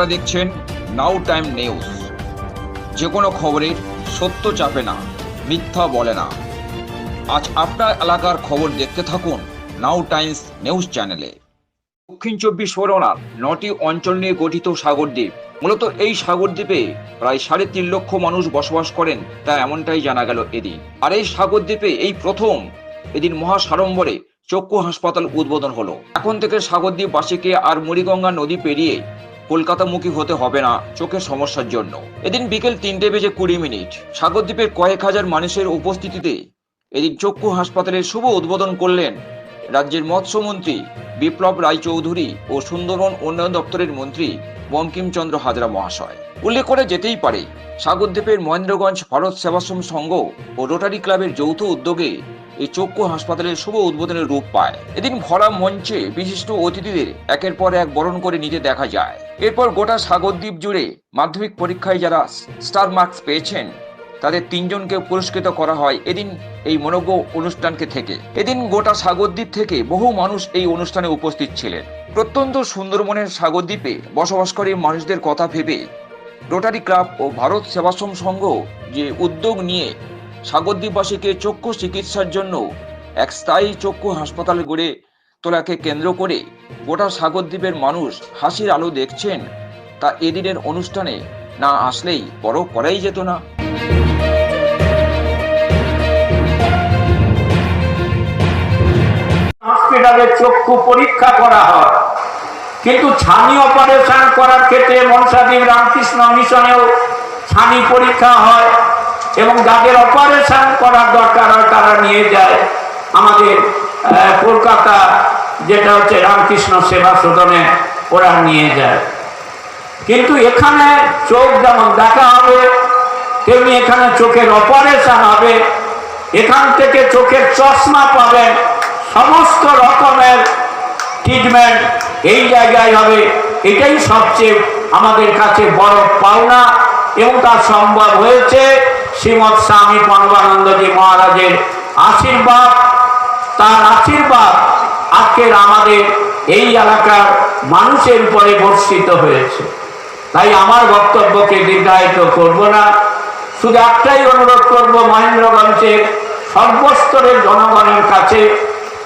আপনারা দেখছেন নাও time news. যে কোনো খবরের সত্য চাপে না, মিথ্যা বলে না। আজ আপনার এলাকার খবর দেখতে থাকুন নাও টাইমস নিউজ চ্যানেলে। দক্ষিণ চব্বিশ পরগনার নটি অঞ্চল নিয়ে গঠিত সাগরদ্বীপ মূলত এই সাগরদ্বীপে প্রায় সাড়ে তিন লক্ষ মানুষ বসবাস করেন, তা এমনটাই জানা গেল এদিন। আর এই সাগরদ্বীপে এই প্রথম এদিন মহাসাড়ম্বরে চক্ষু হাসপাতাল উদ্বোধন হলো। এখন থেকে সাগরদ্বীপ বাসীকে আর মুড়িগঙ্গা নদী পেরিয়ে কলকাতামুখী হতে হবে না চোখের সমস্যার জন্য। এদিন বিকেল তিনটে বেজে কুড়ি মিনিট সাগরদ্বীপের কয়েক হাজার মানুষের উপস্থিতিতে এদিন চক্ষু হাসপাতালের শুভ উদ্বোধন করলেন রাজ্যের মৎস্যমন্ত্রী বিপ্লব রায়চৌধুরী ও সুন্দরবন উন্নয়ন দপ্তরের মন্ত্রী বঙ্কিমচন্দ্র হাজরা মহাশয়। উল্লেখ করে যেতেই পারে, সাগরদ্বীপের মহেন্দ্রগঞ্জ ভারত সেবাশ্রম সংঘ ও রোটারি ক্লাবের যৌথ উদ্যোগে এই চক্ষু হাসপাতালের শুভ উদ্বোধনের রূপ পায়। এদিন ভরা মঞ্চে বিশিষ্ট অতিথিদের একের পর এক বরণ করে নিতে দেখা যায়। এরপর গোটা সাগরদ্বীপ জুড়ে মাধ্যমিক পরীক্ষায় যারা স্টার মার্কস পেয়েছেন, তাদের তিনজনকে পুরস্কৃত করা হয় এদিন এই মনোজ্ঞ অনুষ্ঠানকে থেকে। এদিন গোটা সাগরদ্বীপ থেকে বহু মানুষ এই অনুষ্ঠানে উপস্থিত ছিলেন। প্রত্যন্ত সুন্দরবনের সাগরদ্বীপে বসবাসকারী মানুষদের কথা ভেবে রোটারি ক্লাব ও ভারত সেবাশ্রম সংঘ যে উদ্যোগ নিয়ে সাগরদ্বীপবাসীকে চক্ষু চিকিৎসার জন্য এক স্থায়ী চক্ষু হাসপাতাল গড়ে তোলাকে কেন্দ্র করে গোটা সাগরদ্বীপের মানুষ হাসির আলো দেখছেন। তা এদিনের অনুষ্ঠানে না আসলেই বড় করাই যেত না। হসপিটালে চক্ষু পরীক্ষা করা হয়। কিন্তু ছানি অপারেশন করার ক্ষেত্রে মনসাদ্বীপ রামকৃষ্ণ মিশনেও ছানি পরীক্ষা হয়। এবং যাদের অপারেশন করার দরকার হয়, তারা নিয়ে যায়। আমাদের কলকাতা, যেটা হচ্ছে রামকৃষ্ণ সেবা সদনে ওরা নিয়ে যায়। কিন্তু এখানে চোখ যেমন দেখা হবে, তেমনি এখানে চোখের অপারেশন হবে। এখান থেকে চোখের চশমা পাবেন সমস্ত রকমের ট্রিটমেন্ট এই জায়গায় হবে। এটাই সবচেয়ে আমাদের কাছে বড় পাওনা। তা সম্ভব হয়েছে। শ্রীমৎ স্বামী পরমানন্দজি মহারাজের আশীর্বাদ। তার আশীর্বাদ আজকের আমাদের এই এলাকার মানুষের উপরে বর্ষিত হয়েছে। তাই আমার বক্তব্যকে দীর্ঘায়িত করব না। শুধু একটাই অনুরোধ করব মহেন্দ্রগঞ্জের সর্বস্তরের জনগণের কাছে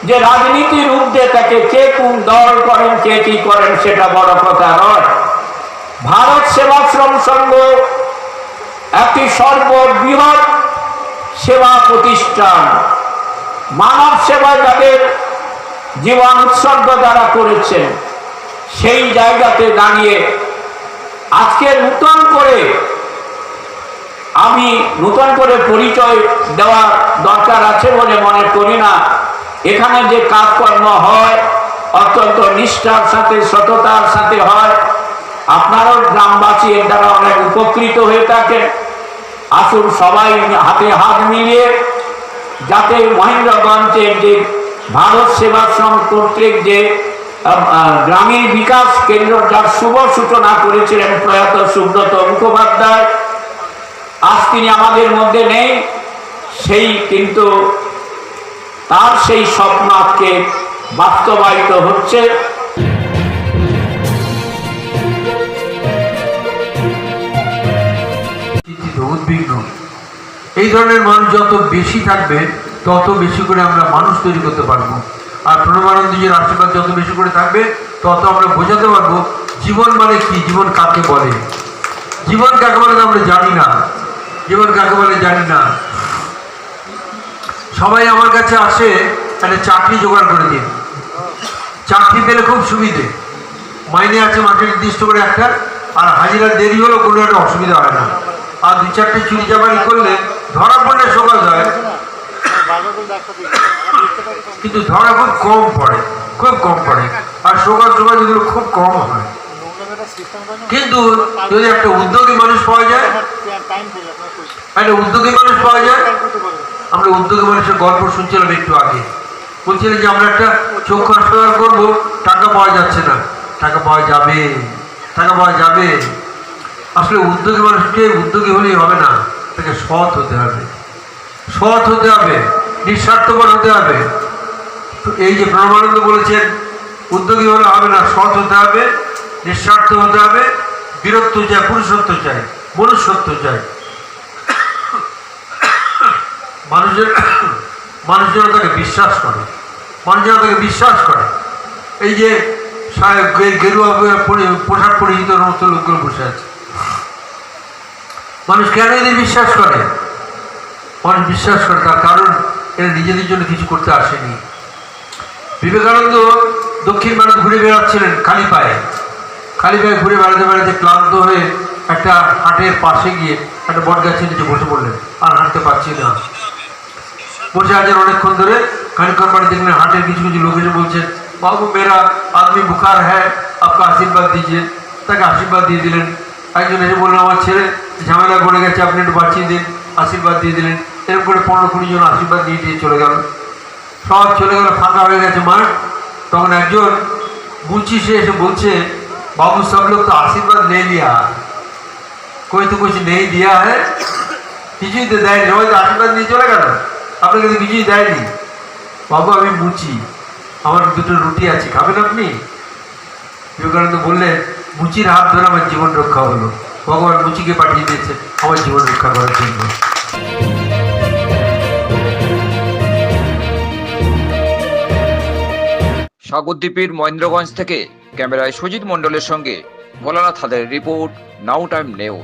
যে রাজনীতির ঊর্ধ্বে তাকে কে কোন দল করেন, কে কি করেন, সেটা বড় কথা নয়। ভারত সেবাশ্রম সংঘ একটি সর্ববৃহৎ সেবা প্রতিষ্ঠান। মানব সেবায় যাদের জীবন উৎসর্গ যারা করেছেন সেই জায়গাতে দাঁড়িয়ে আজকে নূতন করে আমি নূতন করে পরিচয় দেওয়া দরকার আছে বলে মনে করি না। এখানে যে কাজকর্ম হয়, অত্যন্ত নিষ্ঠার সাথে, সততার সাথে হয় গ্রামবাসী এর দ্বারা অনেক উপকৃত হয়ে থাকেন আসুন সবাই হাতে হাত মিলিয়ে যাতে মহেন্দ্রগঞ্জের যে ভারত সেবাশ্রম কর্তৃক যে গ্রামীণ বিকাশ কেন্দ্র যার শুভ সূচনা করেছিলেন প্রয়াত সুব্রত মুখোপাধ্যায়। আজ তিনি আমাদের মধ্যে নেই, সেই কিন্তু তার সেই স্বপ্ন বাস্তবায়িত হচ্ছে। এই ধরনের মানুষ যত বেশি থাকবে, তত বেশি করে আমরা মানুষ তৈরি করতে পারব। আর প্রণবানন্দজির আশীর্বাদ যত বেশি করে থাকবে, তত আমরা বোঝাতে পারব জীবন মানে কি, জীবন কাকে বলে? জীবন কাকে বলে আমরা জানি না। জীবন কাকে বলে জানি না। সবাই আমার কাছে আসে, একটা চাকরি জোগাড় করে দিন। চাকরি পেলে খুব সুবিধে। মাইনে আছে মাসে নির্দিষ্ট করে একটা, আর হাজিরা দেরি হলেও কোনো একটা অসুবিধা হয় না। আর দু চারটে চুরি চাপারি করলে ধরা পড়লে সকাল হয় কিন্তু ধরা খুব কম পড়ে, খুব কম পড়ে। আর সকাল সকাল যেগুলো খুব কম হয়। কিন্তু যদি একটা উদ্যোগী মানুষ পাওয়া যায়, একটা উদ্যোগী মানুষ পাওয়া যায়, আমরা উদ্যোগী মানুষের গল্প শুনছিলাম একটু আগে। বলছিলেন যে, আমরা একটা চক্ষু হাসপাতাল করব, টাকা পাওয়া যাচ্ছে না। টাকা পাওয়া যাবে, টাকা পাওয়া যাবে। আসলে উদ্যোগী মানুষকে উদ্যোগী হলেই হবে না। তাকে সৎ হতে হবে। সৎ হতে হবে, নিঃস্বার্থপর হতে হবে। তো এই যে ব্রহ্মানন্দ বলেছেন, উদ্যোগী হলে হবে না, সৎ হতে হবে, নিঃস্বার্থ হতে হবে, বীরত্ব চাই, পুরুষত্ব চাই, মনুষ্যত্ব চাই। মানুষের, মানুষ যেন তাকে বিশ্বাস করে, মানুষ যেন তাকে বিশ্বাস করে। এই যে গেরুয়া পোশাক পরিহিত সমস্ত লোকগুলো বসে আছে। মানুষ কেন এদের বিশ্বাস করে? মানুষ বিশ্বাস করে তার কারণ এরা নিজেদের জন্য কিছু করতে আসেনি। বিবেকানন্দ দক্ষিণ ভারত ঘুরে বেড়াচ্ছিলেন খালি পায়ে খালি পায়ে ঘুরে বেড়াতে বেড়াতে ক্লান্ত হয়ে একটা হাটের পাশে গিয়ে একটা বট গাছের নিচে বসে পড়লেন। আর হাঁটতে পারছি না। বসে আছেন অনেকক্ষণ ধরে। খানিক্ষণ পরে দেখলেন হাটের কিছু কিছু লোক এসে বলছেন, বাবু মেরা আদমি বুখার হ্যাঁ আপকা আশীর্বাদ দিয়েছে। তাকে আশীর্বাদ দিয়ে দিলেন। একজন এসে বললেন, আমার ছেলে ঝামেলা করে গেছে, আপনি একটু বাঁচিয়ে দিন, আশীর্বাদ দিয়ে দিলেন। এরকম করে পনেরো কুড়ি জন আশীর্বাদ দিয়ে দিয়ে চলে গেল। সব চলে গেল, ফাঁকা হয়ে গেছে। মাঠ তখন একজন বুঝছি সে এসে বলছে, বাবু, সব লোক তো আশীর্বাদ নেই লিয়া কই তো কুछ নেই দিয়া হ্যাঁ? কিছুই তো দেয়নি। সবাই তো আশীর্বাদ নিয়ে চলে গেল। আপনাকে তো কিছুই দেয়নি। বাবু, আমি মুচি আমার দুটো রুটি আছে, খাবেন আপনি? বিবেকানন্দ বললেন মুচির হাত ধরে আমার জীবন রক্ষা হলো। ভগবান মুচিকে পাঠিয়ে দিয়েছে। আমার জীবন রক্ষা করার জন্য সাগরদ্বীপের মহেন্দ্রগঞ্জ থেকে ক্যামেরায় সুজিত মণ্ডলের সঙ্গে Bholanath হাদের report, now time news.